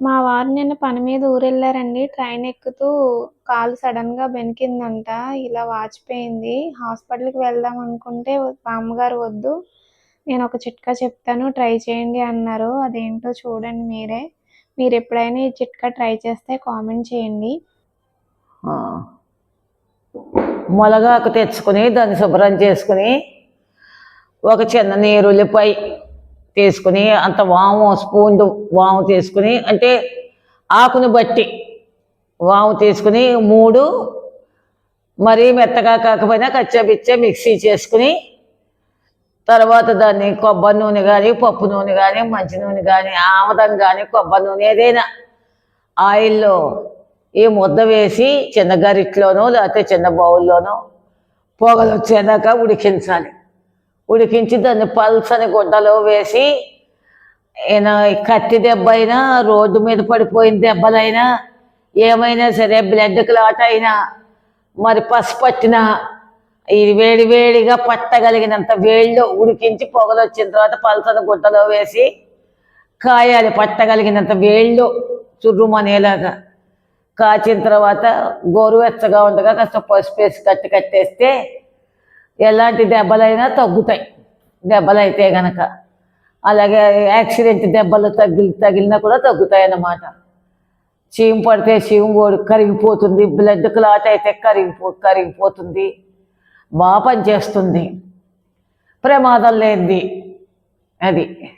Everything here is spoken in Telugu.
మా వారు నిన్న పని మీద ఊరెళ్ళారండి. ట్రైన్ ఎక్కుతూ కాలు సడన్గా బెనికిందంట. ఇలా వాచిపోయింది. హాస్పిటల్కి వెళ్దాం అనుకుంటే మా అమ్మగారు వద్దు. నేను ఒక చిట్కా చెప్తాను. ట్రై చేయండి అన్నారు. అదేంటో చూడండి మీరే. మీరు ఎప్పుడైనా ఈ చిట్కా ట్రై చేస్తే కామెంట్ చేయండి. మొలగాకు తెచ్చుకుని దాన్ని శుభ్రం చేసుకుని ఒక చిన్న నీరుల్లిపాయ తీసుకుని అంత వాము స్పూన్ వాము తీసుకుని అంటే ఆకును బట్టి వాము తీసుకుని మూడు మరీ మెత్తగా కాకపోయినా కచ్చబిచ్చ మిక్సీ చేసుకుని తర్వాత దాన్ని కొబ్బరి నూనె కానీ పప్పు నూనె కానీ మంచి నూనె కానీ ఆముదం కానీ కొబ్బరి నూనె ఏదైనా ఆయిల్లో ఈ ముద్ద వేసి చిన్న గరిట్లోనో లేకపోతే చిన్న బౌల్లోనో పొగలు వచ్చేదాకా ఉడికించాలి. ఉడికించి దాన్ని పల్సని గుడ్డలో వేసి ఈయన కత్తి దెబ్బ అయినా రోడ్డు మీద పడిపోయిన దెబ్బలైనా ఏమైనా సరే బ్లడ్ క్లాట్ అయినా మరి పసుపు పట్టిన ఇది వేడి వేడిగా పట్టగలిగినంత వేడిలో ఉడికించి పొగలు వచ్చిన తర్వాత పల్సని గుడ్డలో వేసి కాయాలి పట్టగలిగినంత వేళ్ళు చుర్రుమనేలాగా. కాచిన తర్వాత గోరువెచ్చగా ఉండగా కాస్త పసుపు వేసి కట్టి కట్టేస్తే ఎలాంటి దెబ్బలైనా తగ్గుతాయి. దెబ్బలు అయితే గనక. అలాగే యాక్సిడెంట్ దెబ్బలు తగిలి తగిలినా కూడా తగ్గుతాయి అన్నమాట చీము పడితే చీము ఓడి కరిగిపోతుంది. బ్లడ్ క్లాట్ అయితే కరిగిపో కరిగిపోతుంది. బాగా పనిచేస్తుంది. ప్రమాదం లేనిది. అది.